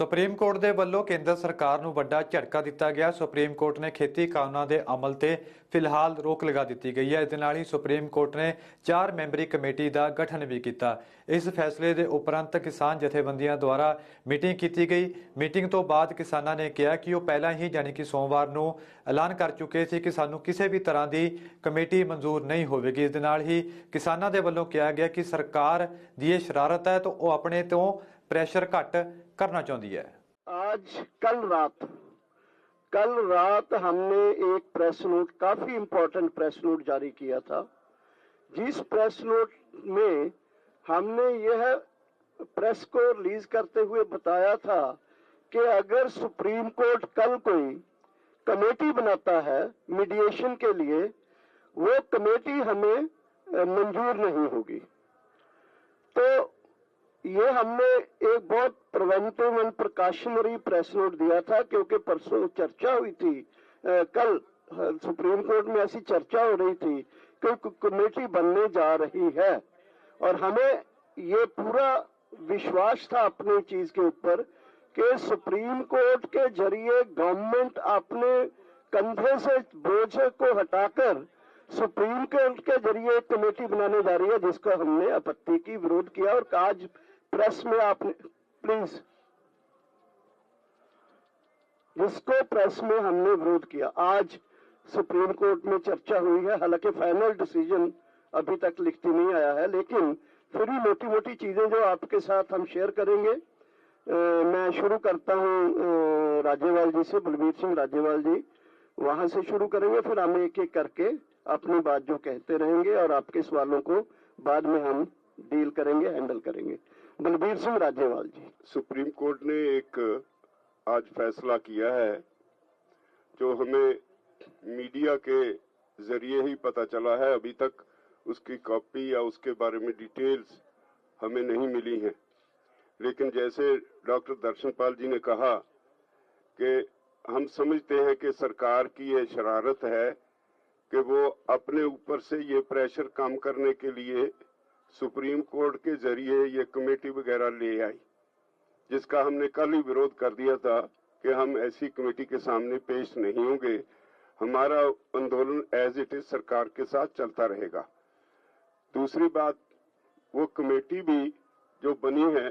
Supreme court ਦੇ ਵੱਲੋਂ ਕੇਂਦਰ ਸਰਕਾਰ ਨੂੰ ਵੱਡਾ ਝਟਕਾ ਦਿੱਤਾ ਗਿਆ। ਸੁਪਰੀਮ ਕੋਰਟ ਨੇ ਖੇਤੀ ਕਾਨੂੰਨਾਂ ਦੇ ਅਮਲ ਤੇ ਫਿਲਹਾਲ ਰੋਕ ਲਗਾ ਦਿੱਤੀ ਗਈ ਹੈ। ਇਸ ਦੇ ਨਾਲ ਹੀ ਸੁਪਰੀਮ ਕੋਰਟ ਨੇ ਚਾਰ ਮੈਂਬਰੀ ਕਮੇਟੀ ਦਾ ਗਠਨ ਵੀ ਕੀਤਾ। ਇਸ ਫੈਸਲੇ ਦੇ ਉਪਰੰਤ ਕਿਸਾਨ ਜਥੇਬੰਦੀਆਂ ਦੁਆਰਾ ਮੀਟਿੰਗ ਕੀਤੀ ਗਈ। ਮੀਟਿੰਗ ਤੋਂ ਬਾਅਦ ਕਿਸਾਨਾਂ ਨੇ ਕਿਹਾ ਕਿ ਉਹ ਪਹਿਲਾਂ ਹੀ ਯਾਨੀ ਕਿ ਸੋਮਵਾਰ ਨੂੰ ਐਲਾਨ ਕਰ ਚੁੱਕੇ ਸੀ ਕਿ ਸਾਨੂੰ ਕਿਸੇ ਵੀ ਤਰ੍ਹਾਂ ਦੀ ਕਮੇਟੀ ਮਨਜ਼ੂਰ ਨਹੀਂ ਹੋਵੇਗੀ। ਇਸ ਦੇ ਨਾਲ ਹੀ ਕਿਸਾਨਾਂ ਦੇ ਵੱਲੋਂ ਕਿਹਾ ਗਿਆ ਕਿ ਸਰਕਾਰ ਦੀ ਇਹ ਸ਼ਰਾਰਤ ਹੈ ਤਾਂ ਉਹ ਆਪਣੇ ਤੋਂ ਪ੍ਰੈਸ਼ਰ ਘੱਟ ਕਰਨਾ ਚਾਹੁੰਦੀ ਹੈ। ਅੱਜ ਕੱਲ ਰਾਤ कल रात हमने एक प्रेस नोट, काफ़ी इंपॉर्टेंट प्रेस नोट जारी किया था। जिस प्रेस नोट में हमने यह प्रेस को रिलीज़ करते हुए बताया था कि अगर सुप्रीम कोर्ट कल कोई कमेटी बनाता है मीडिएशन के लिए, वो कमेटी हमें मंजूर नहीं होगी। तो ये हमने एक बहुत preventive and precautionary press note दिया था, क्योंकि परसों चर्चा हुई थी कल सुप्रीम कोर्ट में ऐसी चर्चा हो रही थी कि, कमेटी बनने जा रही है। और हमें ये पूरा विश्वास था अपनी चीज़ के ऊपर कि सुप्रीम कोर्ट के ज़रिए गवर्नमेंट अपने कंधे से बोझ को हटाकर सुप्रीम कोर्ट के ज़रिए एक कमेटी बनाने जा रही है, जिसको हमने आपत्ति की विरोध किया और आज प्रेस में आपने प्लीज़ जिसको प्रेस में हमने विरोध किया आज सुप्रीम कोर्ट में चर्चा हुई है हालाँकि फाइनल डिसीज़न अभी तक लिखती नहीं आया है लेकिन फिर भी मोटी मोटी चीज़ें जो आपके साथ हम शेयर करेंगे। अ, मैं शुरू करता हूँ राज्यवाल जी से बलबीर सिंह राज्यवाल जी। वहाँ से शुरू करेंगे फिर हम एक एक करके अपनी बात जो कहते रहेंगे और आपके सवालों को बाद में हम डील करेंगे हैंडल करेंगे। बलबीर सिंह राज्यपाल जी। सुप्रीम कोर्ट ने एक, आज फैसला किया है, जो हमें मीडिया के ज़रिए ही पता चला है। अभी तक उसकी कॉपी या उसके बारे में डिटेल्स हमें नहीं मिली हैं। लेकिन जैसे डॉक्टर दर्शनपाल जी ने कहा कि हम समझते हैं कि सरकार की यह शरारत है कि वो अपने ऊपर से ये प्रेशर कम करने के लिए सुप्रीम कोर्ट के ज़रिए ये कमेटी वगैरह ले आई, जिसका हमने कल ही विरोध कर दिया था कि हम ऐसी कमेटी के सामने पेश नहीं होंगे। हमारा आंदोलन एज इट इज़ सरकार के साथ चलता रहेगा। दूसरी बात, वो कमेटी भी जो बनी है,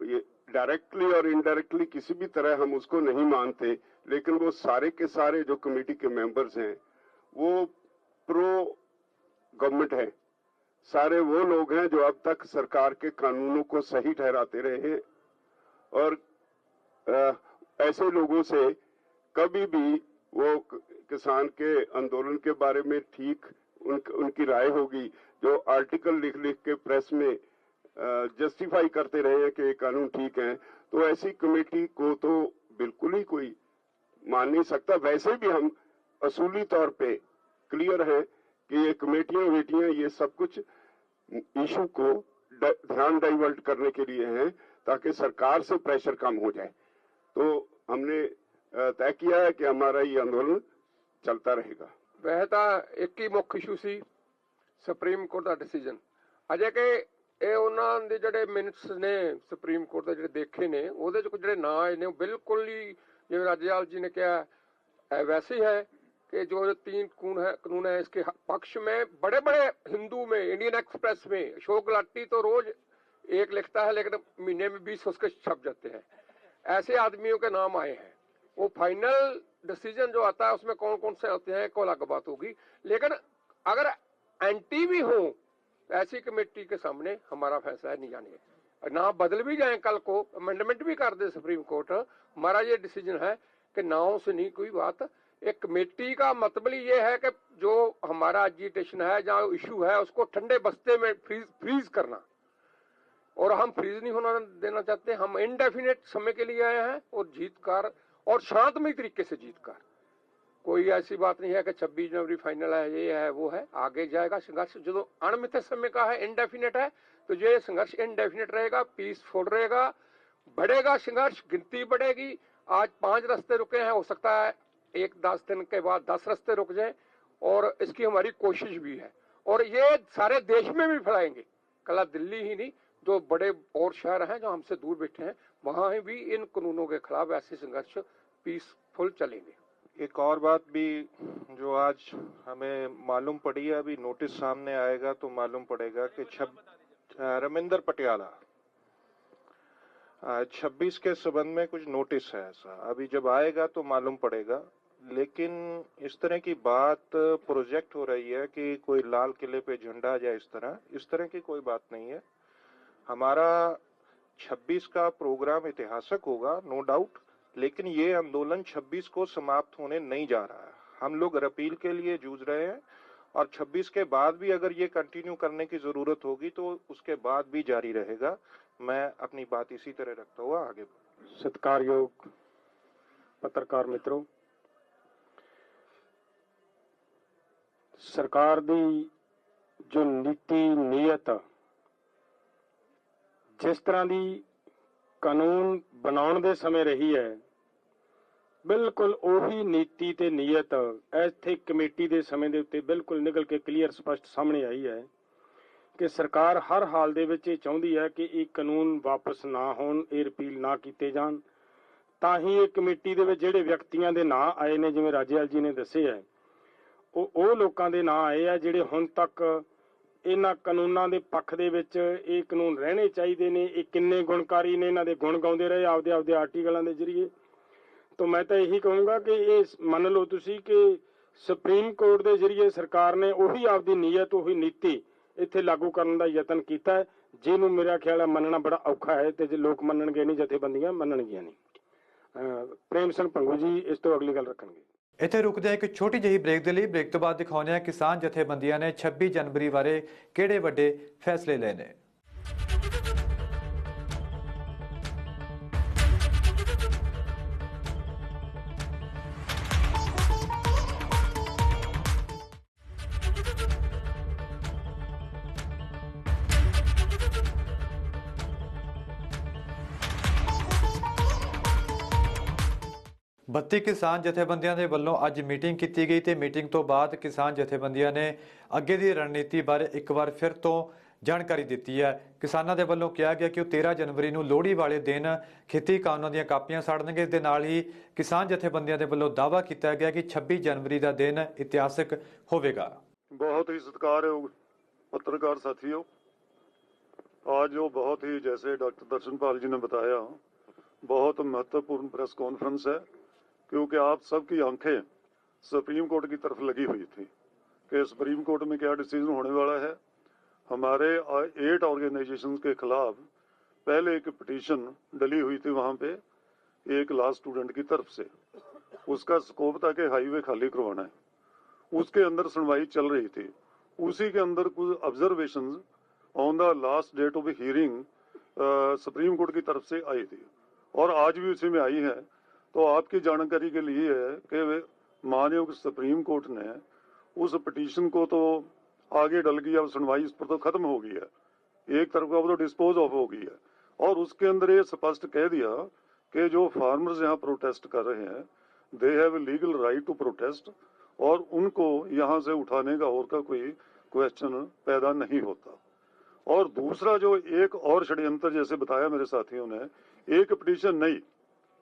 ये डायरेक्टली और इनडायरेक्टली किसी भी तरह हम उसको नहीं मानते, लेकिन वो सारे के सारे जो कमेटी के मेंबर्स हैं, वो प्रो गवर्नमेंट है। सारे वो लोग हैं जो अब तक सरकार के कानूनों को सही ठहराते रहे हैं और ऐसे लोगों से कभी भी वो किसान के आंदोलन के बारे में ठीक उन, उनकी राय होगी जो आर्टिकल लिख लिख के प्रेस में जस्टिफाई करते रहे हैं कि ये कानून ठीक है तो ऐसी कमेटी को तो बिल्कुल ही कोई मान नहीं सकता। वैसे भी हम असूली तौर पे क्लियर है कि ये कमेटियां वेटियां ये सब कुछ इशू को ड- ध्यान डाइवर्ट करने के लिए है ताकि सरकार से प्रेशर कम हो जाए तो हमने अ, तय किया है कि हमारा ये आंदोलन चलता रहेगा ਵੈਸੇ ਤਾਂ ਇੱਕ ਹੀ ਮੁੱਖ ਇਸ਼ੂ ਸੀ ਸੁਪਰੀਮ ਕੋਰਟ ਦਾ ਡਿਸੀਜਨ ਅਜੇ ਕਿ ਇਹ ਉਹਨਾਂ ਦੇ ਜਿਹੜੇ ਮਿੰਟਸ ਨੇ ਸੁਪਰੀਮ ਕੋਰਟ ਦੇ ਜਿਹੜੇ ਦੇਖੇ ਨੇ ਉਹਦੇ ਚ ਕੁਝ ਜਿਹੜੇ ਨਾਂ ਆਏ ਨੇ ਉਹ ਬਿਲਕੁਲ ਹੀ ਜਿਵੇਂ ਰਾਜੇਵਾਲ जी ने कहा है, वैसे ही है कि जो तीन कानून है कानून है इसके पक्ष में बड़े बड़े हिंदू में इंडियन एक्सप्रेस में, अशोक गुलाटी तो रोज एक लिखता है, लेकिन महीने में बीस उसके छप जाते हैं। ऐसे आदमियों के नाम आए हैं। वो फाइनल डिसीज़न जो आता है, उसमें कौन कौन से होते हैं को अलग बात होगी। लेकिन अगर एंटी भी हो तो ऐसी कमेटी के सामने हमारा फैसला नहीं जाने ना बदल भी जाए कल को अमेंडमेंट भी कर दे सुप्रीम कोर्ट हमारा ये डिसीज़न है कि नाव से नहीं कोई बात एक कमेटी का मतलब ये है कि जो हमारा एजिटेशन है जहाँ इशू है, उसको ठंडे बस्ते में फ्रीज फ्रीज करना। और हम फ्रीज नहीं होना देना चाहते, हम इनडेफिनेट समय के लिए आए हैं और जीतकार, और शांतमय तरीके से जीतकार। कोई ऐसी बात नहीं है कि 26 जनवरी फाइनल है, ये है, वो है, आगे जाएगा संघर्ष। जो अणमित समय का है इनडेफिनेट है तो ये संघर्ष इनडेफिनेट रहेगा पीसफुल रहेगा, बढ़ेगा संघर्ष, गिनती बढ़ेगी। आज पाँच रास्ते रुके हैं, हो सकता है एक दस दिन के बाद दस रास्ते रुक जाए और इसकी हमारी कोशिश भी है। और ये सारे देश में भी फैलाएँगे। कला दिल्ली ही नहीं जो बड़े और शहर हैं जो हमसे दूर बैठे हैं। वहाँ भी इन कानूनों के खिलाफ ऐसे संघर्ष पीसफुल चलेंगे। एक और बात भी जो आज हमें मालूम पड़ी है, अभी नोटिस सामने आएगा तो मालूम पड़ेगा कि छब रमिंदर पटियाला। छब्बीस के संबंध में कुछ नोटिस है ऐसा। अभी जब आएगा तो मालूम पड़ेगा। लेकिन इस तरह की बात प्रोजेक्ट हो रही है कि कोई लाल किले पे झंडा या इस तरह इस तरह की कोई बात नहीं है। हमारा 26 का प्रोग्राम ऐतिहासिक होगा नो डाउट लेकिन ये आंदोलन 26 को समाप्त होने नहीं जा रहा है। हम लोग अपील के लिए जूझ रहे हैं और 26 के बाद भी अगर ये कंटिन्यू करने की ज़रूरत होगी तो उसके बाद भी जारी रहेगा। मैं अपनी बात इसी तरह रखता हुआ आगे सत्कार योग पत्रकार मित्रों ਸਰਕਾਰ ਦੀ ਜੋ ਨੀਤੀ, ਨੀਅਤ, ਜਿਸ ਤਰ੍ਹਾਂ ਦੀ ਕਾਨੂੰਨ ਬਣਾਉਣ ਦੇ ਸਮੇਂ ਰਹੀ ਹੈ, ਬਿਲਕੁਲ ਉਹੀ ਨੀਤੀ ਤੇ ਨੀਅਤ ਇੱਥੇ ਕਮੇਟੀ ਦੇ ਸਮੇਂ ਦੇ ਉੱਤੇ ਬਿਲਕੁਲ ਨਿਕਲ ਕੇ ਕਲੀਅਰ, ਸਪਸ਼ਟ ਸਾਹਮਣੇ ਆਈ ਹੈ ਕਿ ਸਰਕਾਰ ਹਰ ਹਾਲ ਦੇ ਵਿੱਚ ਇਹ ਚਾਹੁੰਦੀ ਹੈ ਕਿ ਇਹ ਕਾਨੂੰਨ ਵਾਪਸ ਨਾ ਹੋਣ, ਇਹ ਰਿਪੀਲ ਨਾ ਕੀਤੇ ਜਾਣ। ਤਾਂ ਹੀ ਇਹ ਕਮੇਟੀ ਦੇ ਵਿੱਚ ਜਿਹੜੇ ਵਿਅਕਤੀਆਂ ਦੇ ਨਾਂ ਆਏ ਨੇ, ਜਿਵੇਂ ਰਾਜੇਵਾਲ ਜੀ ਨੇ ਦੱਸਿਆ ਹੈ ਉਹ ਉਹ ਲੋਕਾਂ ਦੇ ਨਾਂ ਆਏ ਆ ਜਿਹੜੇ ਹੁਣ ਤੱਕ ਇਹਨਾਂ ਕਾਨੂੰਨਾਂ ਦੇ ਪੱਖ ਦੇ ਵਿੱਚ ਇਹ ਕਾਨੂੰਨ ਰਹਿਣੇ ਚਾਹੀਦੇ ਨੇ, ਇਹ ਕਿੰਨੇ ਗੁਣਕਾਰੀ ਨੇ, ਇਹਨਾਂ ਦੇ ਗੁਣ ਗਾਉਂਦੇ ਰਹੇ ਆਪਦੇ ਆਪਦੇ ਆਰਟੀਕਲਾਂ ਦੇ ਜ਼ਰੀਏ। ਤਾਂ ਮੈਂ ਤਾਂ ਇਹੀ ਕਹੂੰਗਾ ਕਿ ਇਹ ਮੰਨ ਲਓ ਤੁਸੀਂ ਕਿ ਸੁਪਰੀਮ ਕੋਰਟ ਦੇ ਜ਼ਰੀਏ ਸਰਕਾਰ ਨੇ ਉਹੀ ਆਪਦੀ ਨੀਅਤ, ਉਹੀ ਨੀਤੀ ਇੱਥੇ ਲਾਗੂ ਕਰਨ ਦਾ ਯਤਨ ਕੀਤਾ ਹੈ, ਜਿਹਨੂੰ ਮੇਰਾ ਖਿਆਲ ਹੈ ਮੰਨਣਾ ਬੜਾ ਔਖਾ ਹੈ ਤੇ ਜੇ ਲੋਕ ਮੰਨਣਗੇ ਨਹੀਂ, ਜਥੇਬੰਦੀਆਂ ਮੰਨਣਗੀਆਂ ਨਹੀਂ। ਪ੍ਰੇਮ ਸਿੰਘ ਭੰਗੂ ਜੀ, ਇਸ ਤੋਂ ਅਗਲੀ ਗੱਲ ਰੱਖਣਗੇ। ਇੱਥੇ ਰੁਕਦੇ ਹਾਂ ਇੱਕ ਛੋਟੀ ਜਿਹੀ ਬ੍ਰੇਕ ਦੇ ਲਈ ਬ੍ਰੇਕ ਤੋਂ ਬਾਅਦ ਦਿਖਾਉਂਦੇ ਹਾਂ ਕਿਸਾਨ ਜਥੇਬੰਦੀਆਂ ਨੇ 26 ਜਨਵਰੀ ਬਾਰੇ ਕਿਹੜੇ ਵੱਡੇ ਫੈਸਲੇ ਲਏ ਨੇ। 32 ਕਿਸਾਨ ਜਥੇਬੰਦੀਆਂ ਦੇ ਵੱਲੋਂ ਅੱਜ ਮੀਟਿੰਗ ਕੀਤੀ ਗਈ ਤੇ ਮੀਟਿੰਗ ਤੋਂ ਬਾਅਦ ਕਿਸਾਨ ਜਥੇਬੰਦੀਆਂ ਨੇ ਅੱਗੇ ਦੀ ਰਣਨੀਤੀ ਬਾਰੇ ਇੱਕ ਵਾਰ ਫਿਰ ਤੋਂ ਜਾਣਕਾਰੀ ਦਿੱਤੀ ਹੈ। ਕਿਸਾਨਾਂ ਦੇ ਵੱਲੋਂ ਕਿਹਾ ਗਿਆ ਕਿ ਉਹ 13 ਜਨਵਰੀ ਨੂੰ ਲੋਹੜੀ ਵਾਲੇ ਦਿਨ ਖੇਤੀ ਕਾਨੂੰਨਾਂ ਦੀਆਂ ਕਾਪੀਆਂ ਸਾੜਨਗੇ। ਦੇ ਨਾਲ ਹੀ ਕਿਸਾਨ ਜਥੇਬੰਦੀਆਂ ਦੇ ਵੱਲੋਂ ਦਾਅਵਾ ਕੀਤਾ ਗਿਆ ਕਿ 26 ਜਨਵਰੀ ਦਾ ਦਿਨ ਇਤਿਹਾਸਕ ਹੋਵੇਗਾ। ਬਹੁਤ ਹੀ ਸਤਿਕਾਰਯੋਗ ਪੱਤਰਕਾਰ ਸਾਥੀਓ, ਅੱਜ ਉਹ ਬਹੁਤ ਹੀ ਜੈਸੇ ਡਾਕਟਰ ਦਰਸ਼ਨਪਾਲ ਜੀ ਨੇ ਬਤਾਇਆ, ਬਹੁਤ ਮਹੱਤਵਪੂਰਨ ਪ੍ਰੈਸ ਕਾਨਫਰੰਸ ਹੈ। क्योंकि आप सबकी आँखें सुप्रीम कोर्ट की तरफ़ लगी हुई थी कि सुप्रीम कोर्ट में क्या डिसीज़न होने वाला है। हमारे एट ऑर्गेनाइजेशंस के खिलाफ पहले एक पिटीशन डली हुई थी वहाँ पे एक लॉ स्टूडेंट की तरफ़ से। उसका स्कोप था कि हाईवे खाली करवाना है। उसके अंदर सुनवाई चल रही थी। उसी के अंदर कुछ observation on the last date of hearing supreme court की तरफ़ से आई थी। और आज भी उसी में आई है। तो आपकी जानकारी के लिए है कि वे मानयोग सुप्रीम कोर्ट ने उस पिटीशन को तो आगे डल गई, अब सुनवाई इस पर तो खत्म हो गई है। एक तरफ़ वो तो डिस्पोज ऑफ़ हो गई है। और उसके अंदर ये स्पष्ट कह दिया कि जो फार्मर्स यहाँ प्रोटेस्ट कर रहे हैं they have legal right to protest और उनको यहाँ से उठाने का और का कोई क्वेश्चन पैदा नहीं होता। और दूसरा जो एक और षड्यंत्र जैसे बताया मेरे साथियों ने, एक पिटीशन नहीं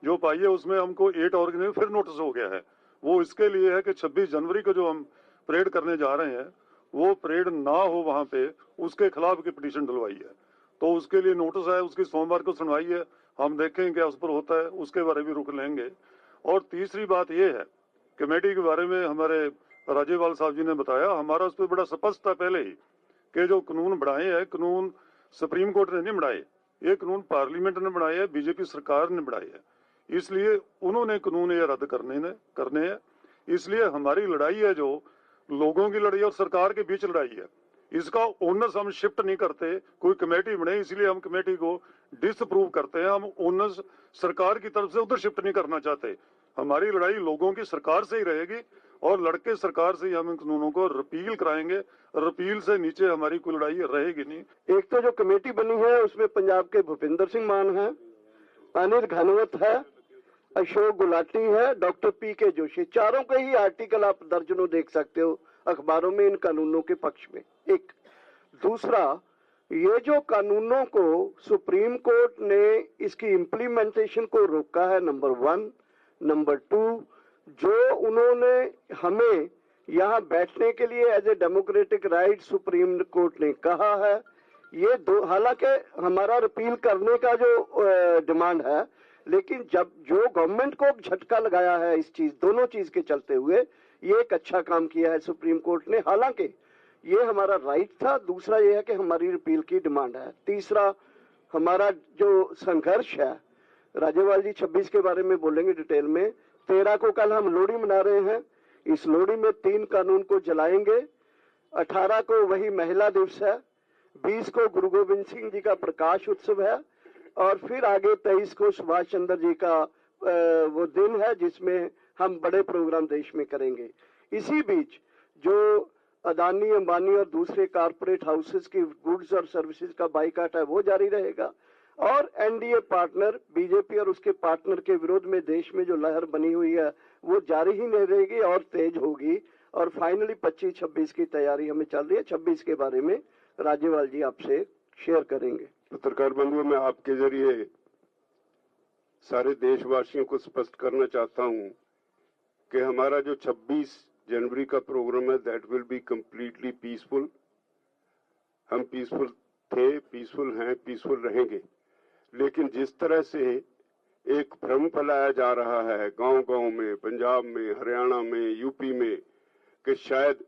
जो पाई है, उसमें हमको एट ऑर्गेनाइज फिर नोटिस हो गया है। वो इसके लिए है कि 26 जनवरी को जो हम परेड करने जा रहे हैं, वो परेड ना हो वहाँ पे, उसके खिलाफ की पिटीशन डलवाई है। तो उसके लिए नोटिस है उसकी सोमवार को सुनवाई है, हम देखें क्या उस पर होता है, उसके बारे में रुक लेंगे। और तीसरी बात ये है कमेटी के बारे में हमारे राज्यपाल साहब जी ने बताया, हमारा उस पर बड़ा स्पष्ट था पहले ही कि जो कानून बढ़ाए हैं, कानून सुप्रीम कोर्ट ने नहीं बढ़ाए, ये कानून पार्लियामेंट ने बढ़ाए है, बीजेपी सरकार ने बढ़ाए हैं। इसलिए उन्होंने कानून ये रद्द करने ने, करने हैं। इसलिए हमारी लड़ाई है जो लोगों की लड़ाई और सरकार के बीच लड़ाई है। इसका ओनर्स हम शिफ्ट नहीं करते, कोई कमेटी बने, इसलिए हम कमेटी को डिसअप्रूव करते हैं। हम ओनर्स सरकार की तरफ़ से उधर शिफ्ट नहीं करना चाहते। हमारी लड़ाई लोगों की सरकार से ही रहेगी और लड़के सरकार से ही हम इन कानूनों को रिपील कराएँगे। रिपील से नीचे हमारी कोई लड़ाई रहेगी नहीं। एक तो जो कमेटी बनी है, उसमें पंजाब के भूपिंदर सिंह मान है, अनिल घनवत है अशोक गुलाटी है, डॉक्टर पी के जोशी। चारों के ही आर्टिकल आप दर्जनों देख सकते हो, अखबारों में इन कानूनों के पक्ष में। एक, दूसरा, ये जो कानूनों को सुप्रीम कोर्ट ने इसकी इम्प्लीमेंटेशन को रोका है नंबर वन नंबर टू जो उन्होंने हमें यहाँ बैठने के लिए as a democratic right supreme court ने कहा है, ये दो, हालाँकि हमारा रिपील करने का जो डिमांड है लेकिन जब जो गवर्नमेंट को झटका लगाया है इस चीज़, दोनों चीज़ के चलते हुए, ये एक अच्छा काम किया है सुप्रीम कोर्ट ने। हालाँकि, ये हमारा राइट था, दूसरा ये है कि हमारी रिपील की डिमांड है। तीसरा, हमारा जो संघर्ष है, राज्यपाल जी 26 के बारे में बोलेंगे डिटेल में, तेरह को कल हम लोहड़ी मना रहे हैं। इस लोहड़ी में तीन कानून को जलाएँगे। अठारह को वही महिला दिवस है। बीस को गुरु गोविंद सिंह जी का प्रकाश उत्सव है। और फिर आगे तेईस को सुभाष चंद्र जी का वो दिन है जिसमें हम बड़े प्रोग्राम देश में करेंगे। इसी बीच जो अदानी, अंबानी और दूसरे कारपोरेट हाउसेस की गुड्स और सर्विसेज़ का बाइकाट है, वो जारी रहेगा। और एनडीए पार्टनर बीजेपी और उसके पार्टनर के विरोध में देश में जो लहर बनी हुई है, वो जारी ही नहीं रहेगी और तेज होगी। और फाइनली 25-26 की तैयारी हमें चल रही है। 26 के बारे में राज्यपाल जी आपसे शेयर करेंगे। पत्रकार बंधुओं मैं आपके ज़रिए सारे देशवासियों को स्पष्ट करना चाहता हूँ कि हमारा जो 26 जनवरी का प्रोग्राम है that will be completely peaceful हम पीसफुल थे पीसफुल हैं पीसफुल रहेंगे। लेकिन जिस तरह से एक भ्रम फैलाया जा रहा है गाँव गाँव में, पंजाब में, हरियाणा में यूपी में, कि शायद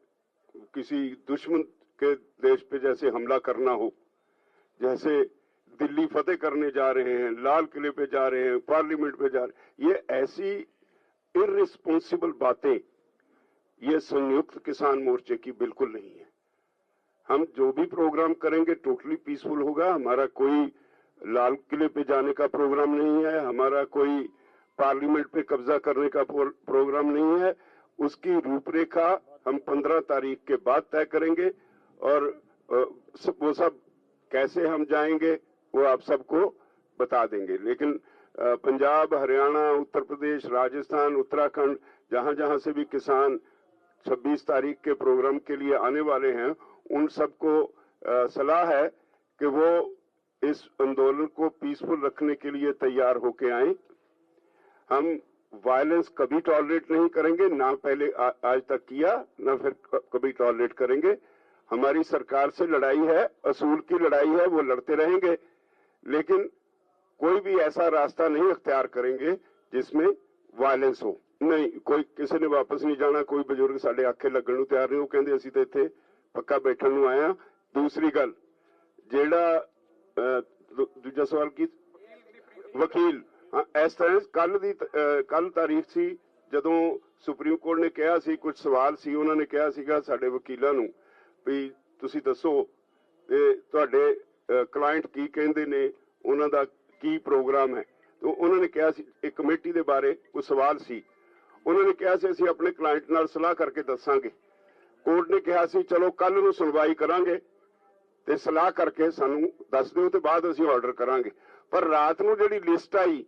किसी दुश्मन के देश पे जैसे हमला करना हो जैसे दिल्ली फतेह करने जा रहे हैं, लाल किले पे जा रहे हैं, पार्लियामेंट पे जा रहे हैं, ये ऐसी इरिस्पॉन्सिबल बातें, ये संयुक्त किसान मोर्चे की बिल्कुल नहीं है। हम जो भी प्रोग्राम करेंगे टोटली पीसफुल होगा। हमारा कोई लाल किले पे जाने का प्रोग्राम नहीं है, हमारा कोई पार्लियामेंट पे कब्जा करने का प्रोग्राम नहीं है। उसकी रूपरेखा हम पंद्रह तारीख के बाद तय करेंगे और वो सब कैसे हम जाएँगे वो आप सबको बता देंगे। लेकिन पंजाब हरियाणा उत्तर प्रदेश राजस्थान उत्तराखंड जहाँ जहाँ से भी किसान 26 तारीख के प्रोग्राम के लिए आने वाले हैं उन सबको सलाह है कि वो इस आंदोलन को पीसफुल रखने के लिए तैयार होके आए। हम वायलेंस कभी टॉलरेट नहीं करेंगे ना पहले आ, आज तक किया ना फिर कभी टॉलरेट करेंगे। हमारी सरकार से लड़ाई है असूल की लड़ाई है वो लड़ते रहेंगे लेकिन कोई भी ऐसा रास्ता नहीं अख्तियार करेंगे जिसमें वायलेंस हो ਨਹੀਂ ਕੋਈ ਕਿਸੇ ਨੇ ਵਾਪਸ ਨਹੀਂ ਜਾਣਾ ਕੋਈ ਬਜ਼ੁਰਗ ਸਾਡੇ ਆਖੇ ਲੱਗਣ ਨੂੰ ਤਿਆਰ ਨਹੀਂ ਉਹ ਕਹਿੰਦੇ ਅਸੀਂ ਤਾਂ ਇੱਥੇ ਪੱਕਾ ਬੈਠਣ ਨੂੰ ਆਏ ਆ ਦੂਸਰੀ ਗੱਲ ਜਿਹੜਾ ਦੂਜਾ ਸਵਾਲ ਕੀ ਵਕੀਲ ਹਾਂ ਇਸ ਤਰ੍ਹਾਂ ਕੱਲ ਦੀ ਕੱਲ ਤਾਰੀਖ ਸੀ ਜਦੋਂ ਸੁਪਰੀਮ ਕੋਰਟ ਨੇ ਕਿਹਾ ਸੀ ਕੁਝ ਸਵਾਲ ਸੀ ਉਹਨਾਂ ਨੇ ਕਿਹਾ ਸੀਗਾ ਸਾਡੇ ਵਕੀਲਾਂ ਨੂੰ ਵੀ ਤੁਸੀਂ ਦੱਸੋ ਤੇ ਤੁਹਾਡੇ ਕਲਾਇੰਟ ਕੀ ਕਹਿੰਦੇ ਨੇ, ਉਹਨਾਂ ਦਾ ਕੀ ਪ੍ਰੋਗਰਾਮ ਹੈ? ਤੇ ਉਹਨਾਂ ਨੇ ਕਿਹਾ ਸੀ, ਇੱਕ ਕਮੇਟੀ ਦੇ ਬਾਰੇ ਕੋਈ ਸਵਾਲ ਸੀ। ਉਹਨਾਂ ਨੇ ਕਿਹਾ ਸੀ, ਅਸੀਂ ਆਪਣੇ ਕਲਾਇੰਟ ਨਾਲ ਸਲਾਹ ਕਰਕੇ ਦੱਸਾਂਗੇ। ਕੋਰਟ ਨੇ ਕਿਹਾ ਸੀ, ਚਲੋ ਕੱਲ ਨੂੰ ਸੁਣਵਾਈ ਕਰਾਂਗੇ ਤੇ ਸਲਾਹ ਕਰਕੇ ਸਾਨੂੰ ਦੱਸ ਦਿਓ ਤੇ ਬਾਅਦ ਅਸੀਂ ਆਰਡਰ ਕਰਾਂਗੇ। ਪਰ ਰਾਤ ਨੂੰ ਜਿਹੜੀ ਲਿਸਟ ਆਈ,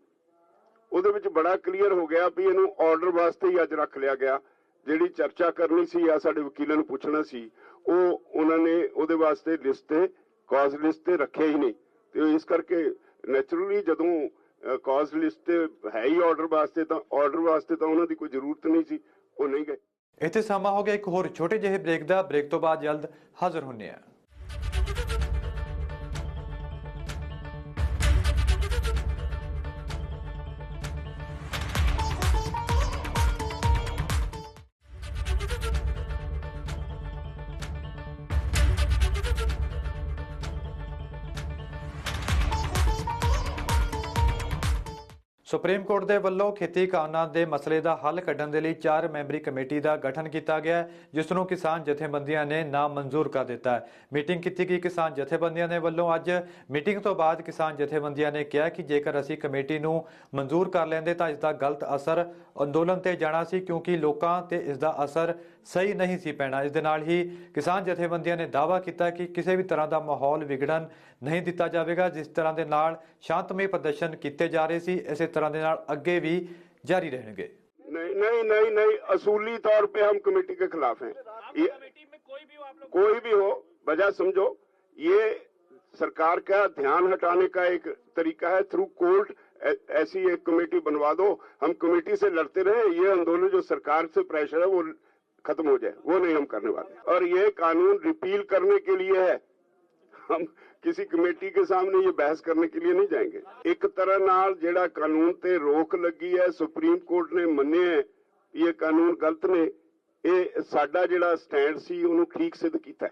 ਉਹਦੇ ਵਿੱਚ ਬੜਾ ਕਲੀਅਰ ਹੋ ਗਿਆ ਵੀ ਇਹਨੂੰ ਆਰਡਰ ਵਾਸਤੇ ਹੀ ਅੱਜ ਰੱਖ ਲਿਆ ਗਿਆ। ਜਿਹੜੀ ਚਰਚਾ ਕਰਨੀ ਸੀ ਆ ਸਾਡੇ ਵਕੀਲਾਂ ਨੂੰ ਪੁੱਛਣਾ ਸੀ, ਉਹ ਉਹਨਾਂ ਨੇ ਉਹਦੇ ਵਾਸਤੇ ਲਿਸਟ ਤੇ ਕਾਜ਼ ਲਿਸਟ ਤੇ ਰੱਖਿਆ ਹੀ ਨਹੀਂ। ਤੇ ਇਸ ਕਰਕੇ ਨੈਚੁਰਲੀ ਜਦੋਂ ਕਾਜ਼ ਲਿਸਟ ਤੇ ਹੈ ਹੀ ਆਰਡਰ ਵਾਸਤੇ, ਤਾਂ ਆਰਡਰ ਵਾਸਤੇ ਤਾਂ ਉਹਨਾਂ ਦੀ ਕੋਈ ਜ਼ਰੂਰਤ ਨਹੀਂ ਸੀ, ਉਹ ਨਹੀਂ ਗਏ। ਇੱਥੇ ਸਮਾਂ ਹੋ ਗਿਆ, ਇੱਕ ਹੋਰ ਛੋਟੇ ਜਿਹੇ ਬ੍ਰੇਕ ਦਾ ਬ੍ਰੇਕ ਤੋਂ ਬਾਅਦ ਜਲਦ ਹਾਜ਼ਰ ਹੁੰਨੇ ਆ ਸੁਪਰੀਮ ਕੋਰਟ ਦੇ ਵੱਲੋਂ ਖੇਤੀ ਕਾਨੂੰਨਾਂ ਦੇ ਮਸਲੇ ਦਾ ਹੱਲ ਕੱਢਣ ਦੇ ਲਈ ਚਾਰ ਮੈਂਬਰੀ ਕਮੇਟੀ ਦਾ ਗਠਨ ਕੀਤਾ ਗਿਆ ਹੈ, ਜਿਸ ਨੂੰ ਕਿਸਾਨ ਜਥੇਬੰਦੀਆਂ ਨੇ ਨਾਮਨਜ਼ੂਰ ਕਰ ਦਿੱਤਾ ਹੈ। ਮੀਟਿੰਗ ਕੀਤੀ ਗਈ ਕਿਸਾਨ ਜਥੇਬੰਦੀਆਂ ਦੇ ਵੱਲੋਂ ਅੱਜ। ਮੀਟਿੰਗ ਤੋਂ ਬਾਅਦ ਕਿਸਾਨ ਜਥੇਬੰਦੀਆਂ ਨੇ ਕਿਹਾ ਕਿ ਜੇਕਰ ਅਸੀਂ ਕਮੇਟੀ ਨੂੰ ਮਨਜ਼ੂਰ ਕਰ ਲੈਂਦੇ ਤਾਂ ਇਸ ਦਾ ਗਲਤ ਅਸਰ ਅੰਦੋਲਨ ਤੇ ਜਾਣਾ ਸੀ, ਕਿਉਂਕਿ ਲੋਕਾਂ ਤੇ ਇਸ ਦਾ ਅਸਰ ਸਹੀ ਨਹੀਂ ਸੀ ਪੈਣਾ ਇਸ ਦੇ ਨਾਲ ਹੀ ਕਿਸਾਨ ਜਥੇਬੰਦੀਆਂ ਨੇ ਦਾਅਵਾ ਕੀਤਾ ਕਿ ਕਿਸੇ ਵੀ ਤਰ੍ਹਾਂ ਦਾ ਮਾਹੌਲ ਵਿਗੜਨ ਨਹੀਂ ਦਿੱਤਾ ਜਾਵੇਗਾ ਜਿਸ ਤਰ੍ਹਾਂ ਦੇ ਨਾਲ ਸ਼ਾਂਤਮਈ ਪ੍ਰਦਰਸ਼ਨ ਕੀਤੇ ਜਾ ਰਹੇ ਸੀ ਇਸੇ ਤਰ੍ਹਾਂ ਦੇ ਨਾਲ ਅੱਗੇ ਵੀ ਜਾਰੀ ਰਹਿਣਗੇ नहीं नहीं नहीं नहीं असूली तौर पे हम कमेटी के खिलाफ हैं ये कमेटी में कोई भी हो आप लोग कोई भी हो वजह समझो ये सरकार का ध्यान हटाने का एक तरीका है थ्रू कोर्ट ऐसी एक कमेटी बनवा दो हम कमेटी से लड़ते रहे ये आंदोलन जो सरकार से प्रेशर है वो खत्म हो जाए वो नहीं हम करने वाले। और ये कानून रिपील करने के लिए है। हम किसी कमेटी के सामने ये बहस करने के लिए नहीं जाएँगे। एक तरह नाल जेड़ा कानून ते रोक लगी है सुप्रीम कोर्ट ने मने ये कानून गलत ने ये साडा जेड़ा स्टैंड सी ओनु ठीक सिद्ध कीता है।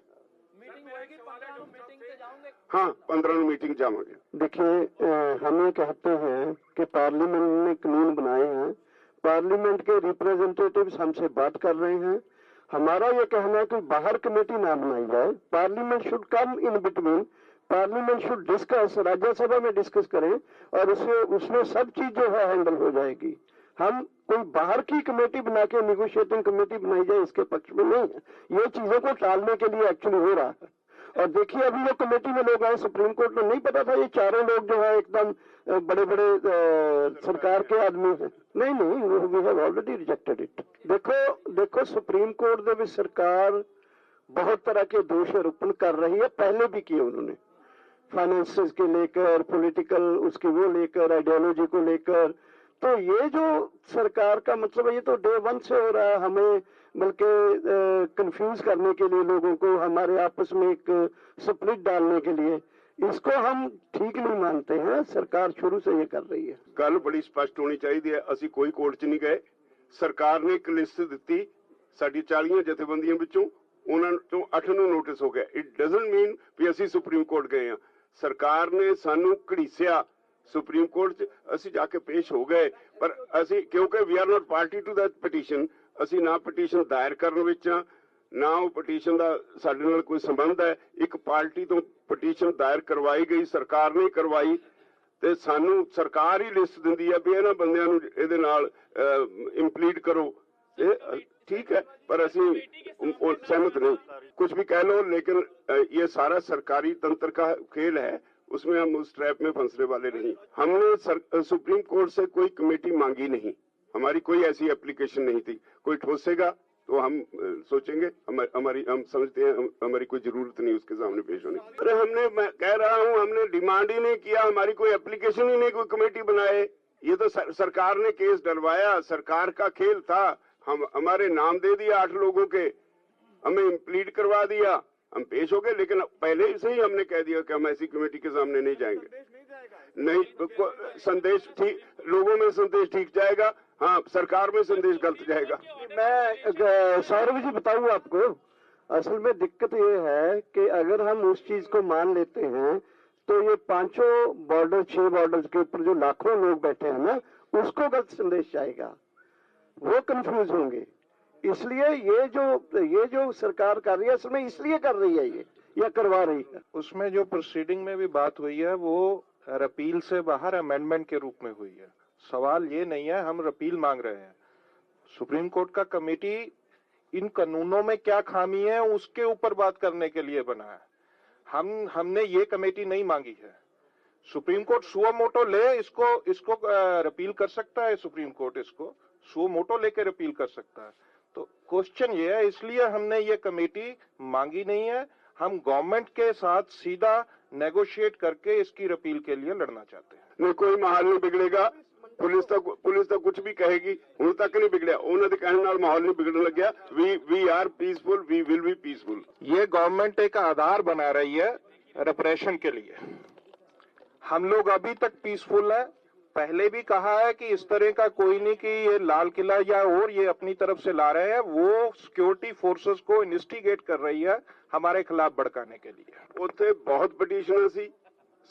हाँ पंद्रह मीटिंग जाओगे। देखिए हमें कहते हैं कि पार्लियामेंट ने कानून बनाए हैं पार्लियामेंट के रिप्रेजेंटेटिव्स हमसे बात कर रहे हैं। हमारा ये कहना है कि बाहर कमेटी ना बनाई जाए parliament should come in between. Parliament should discuss, Rajya Sabha में डिस्कस करें और उससे उसमें सब चीज़ जो है हैंडल हो जाएगी। हम कोई बाहर की कमेटी बना के निगोशिएटिंग कमेटी बनाई जाए, इसके पक्ष में नहीं। है ये चीज़ों को टालने के लिए एक्चुअली हो रहा है। और देखिए अभी जो कमेटी में लोग आए सुप्रीम कोर्ट में नहीं पता था ये चारों लोग जो है एकदम बड़े बड़े सरकार के आदमी हैं नहीं नहीं we have already rejected it देखो देखो सुप्रीम कोर्ट ਦੇ ਵਿੱਚ ਸਰਕਾਰ बहुत तरह के दोष आरोपण कर रही है पहले भी किए उन्होंने फाइनेंसेस के लेकर पॉलिटिकल उसके वो लेकर आइडियोलॉजी को लेकर तो ये जो सरकार का मतलब है ये तो डे वन से हो रहा है हमें बल्कि कंफ्यूज करने के लिए लोगों को हमारे आपस में एक स्प्लिट डालने के लिए इसको हम ठीक नहीं मानते हैं सरकार शुरू से ये कर रही है ਗੱਲ ਬੜੀ ਸਪਸ਼ਟ ਹੋਣੀ ਚਾਹੀਦੀ ਹੈ ਅਸੀਂ ਕੋਈ ਕੋਰਟ 'ਚ ਨਹੀਂ ਗਏ ਸਰਕਾਰ ਨੇ ਇੱਕ ਲਿਸਟ ਦਿੱਤੀ ਸਾਡੀ 40 ਜਥੇਬੰਦੀਆਂ ਵਿੱਚੋਂ ਉਹਨਾਂ ਚੋਂ 8 ਨੂੰ ਨੋਟਿਸ ਹੋ ਗਿਆ ਇਟ ਡਸਨਟ ਮੀਨ ਵੀ ਅਸੀਂ ਸੁਪਰੀਮ ਕੋਰਟ ਗਏ ਆ ਸਰਕਾਰ ਨੇ ਸਾਨੂੰ ਘੜੀਸਿਆ ਸੁਪਰੀਮ ਕੋਰਟ 'ਚ ਅਸੀਂ ਜਾ ਕੇ ਪੇਸ਼ ਹੋ ਗਏ। ਪਰ ਅਸੀਂ, ਕਿਉਂਕਿ we are not party to that petition ਅਸੀਂ ਨਾ ਪਟੀਸ਼ਨ ਦਾਇਰ ਕਰਨ ਵਿੱਚ ਆ ਨਾ ਉਹ ਪਟੀਸ਼ਨ ਦਾ ਸਾਡੇ ਨਾਲ ਕੋਈ ਸੰਬੰਧ ਹੈ। ਇੱਕ ਪਾਰਟੀ ਤੋਂ ਪਟੀਸ਼ਨ ਦਾਇਰ ਕਰਵਾਈ ਗਈ, ਸਰਕਾਰ ਨੇ ਕਰਵਾਈ ਤੇ ਸਾਨੂੰ ਸਰਕਾਰ ਹੀ ਲਿਸਟ ਦਿੰਦੀ ਆ ਵੀ ਇਹਨਾਂ ਬੰਦਿਆਂ ਨੂੰ ਇਹਦੇ ਨਾਲ ਇੰਪਲੀਟ ਕਰੋ। ਇਹ ਠੀਕ ਹੈ, ਪਰ ਅਸੀਂ ਸਹਿਮਤ ਨਹੀਂ। ਕੁਝ ਵੀ ਕਹਿ ਲੋ ਲੇਕਿਨ ਇਹ ਸਾਰਾ ਸਰਕਾਰੀ ਤੰਤਰ ਦਾ ਖੇਲ ਹੈ उसमें हम उस ट्रैप में फंसने वाले नहीं। हमने सर, सुप्रीम कोर्ट से कोई कमेटी मांगी नहीं। हमारी कोई ऐसी एप्लीकेशन नहीं थी। कोई ठोसेगा तो हम सोचेंगे। हमा- हमारी हम समझते हैं हम, हमारी कोई ज़रूरत नहीं उसके सामने पेश होने। अरे हमने मैं कह रहा हूँ हमने डिमांड ही नहीं किया हमारी कोई एप्लीकेशन ही नहीं कोई कमेटी बनाए। ये तो सर, सरकार ने केस डलवाया सरकार का खेल था। हम हमारे नाम दे दिया आठ लोगों के। हमें इम्प्लीट करवा दिया। हम पेश हो गए लेकिन पहले से ही हमने कह दिया कि हम ऐसी कमेटी के सामने नहीं जाएँगे। नहीं तो संदेश ठीक लोगों में संदेश ठीक जाएगा हाँ सरकार में संदेश गलत जाएगा। मैं सौरभ जी बताऊ आपको असल में दिक्कत ये है कि अगर हम उस चीज़ को मान लेते हैं तो ये पाँचों बॉर्डर छह बॉर्डर के ऊपर जो लाखों लोग बैठे हैं ना उसको गलत संदेश जाएगा। वो कंफ्यूज होंगे। इसलिए ये जो ये जो सरकार कर रही है असल में इसलिए कर रही है ये, या करवा रही है? उसमें जो प्रोसीडिंग में भी बात हुई है, वो रपील से बाहर अमेंडमेंट के रूप में हुई है। सवाल ये नहीं है, हम रपील मांग रहे हैं। सुप्रीम कोर्ट का कमेटी इन कानूनों में क्या खामी है, उसके ऊपर बात करने के लिए बना है। हम, हमने ये कमेटी नहीं मांगी है। सुप्रीम कोर्ट सुओ मोटो ले, इसको इसको रपील कर सकता है, सुप्रीम कोर्ट इसको। सुओ मोटो लेके रपील कर सकता है। तो क्वेश्चन ये है इसलिए हमने ये कमेटी मांगी नहीं है हम गवर्नमेंट के साथ सीधा नेगोशिएट करके इसकी रपील के लिए लड़ना चाहते हैं नहीं कोई माहौल नहीं बिगड़ेगा ਪੁਲਿਸ ਤਾਂ ਪੁਲਿਸ ਤਾਂ ਕੁਝ ਵੀ ਕਹੇਗੀ ਹੁਣ ਤੱਕ ਨਹੀਂ ਬਿਗੜਿਆ ਉਹਨਾਂ ਦੇ ਕਹਿਣ ਨਾਲ ਮਾਹੌਲ ਨਹੀਂ ਬਿਗੜਨ ਲੱਗਿਆ we we are peaceful we will be peaceful ये गवर्नमेंट एक आधार बना रही है रिप्रेशन के लिए हम लोग अभी तक पीसफुल है पहले भी कहा है कि इस तरह का कोई नहीं कि ये लाल किला या और ये अपनी तरफ से ला रहे हैं वो सिक्योरिटी फोर्सेस को इन्वेस्टिगेट कर रही है हमारे खिलाफ भड़काने के लिए ਉੱਥੇ ਬਹੁਤ ਪਟੀਸ਼ਨਾਂ ਸੀ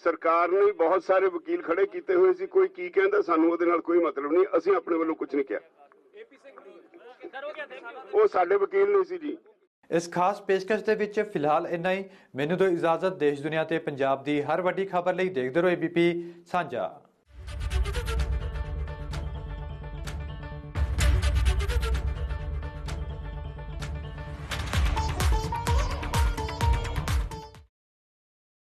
ਸਰਕਾਰ ਨੇ ਬਹੁਤ ਸਾਰੇ ਵਕੀਲ ਖੜੇ ਕੀਤੇ ਹੋਏ ਸੀ ਕੋਈ ਕੀ ਕਹਿੰਦਾ ਸਾਨੂੰ ਉਹਦੇ ਨਾਲ ਕੋਈ ਮਤਲਬ ਨਹੀਂ ਅਸੀਂ ਆਪਣੇ ਵੱਲੋਂ ਕੁਝ ਨਹੀਂ ਕਿਹਾ ਉਹ ਸਾਡੇ ਵਕੀਲ ਨਹੀਂ ਸੀ ਜੀ ਇਸ ਖਾਸ ਪੇਸ਼ਕਸ਼ ਦੇ ਵਿੱਚ ਫਿਲਹਾਲ ਇੰਨਾ ਹੀ ਮੈਨੂੰ ਦਿਓ ਇਜਾਜ਼ਤ ਦੇਸ਼ ਦੁਨੀਆ ਤੇ ਪੰਜਾਬ ਦੀ ਹਰ ਵੱਡੀ ਖਬਰ ਲਈ ਦੇਖਦੇ ਰਹੋ ਏਬੀਪੀ ਸਾਂਝਾ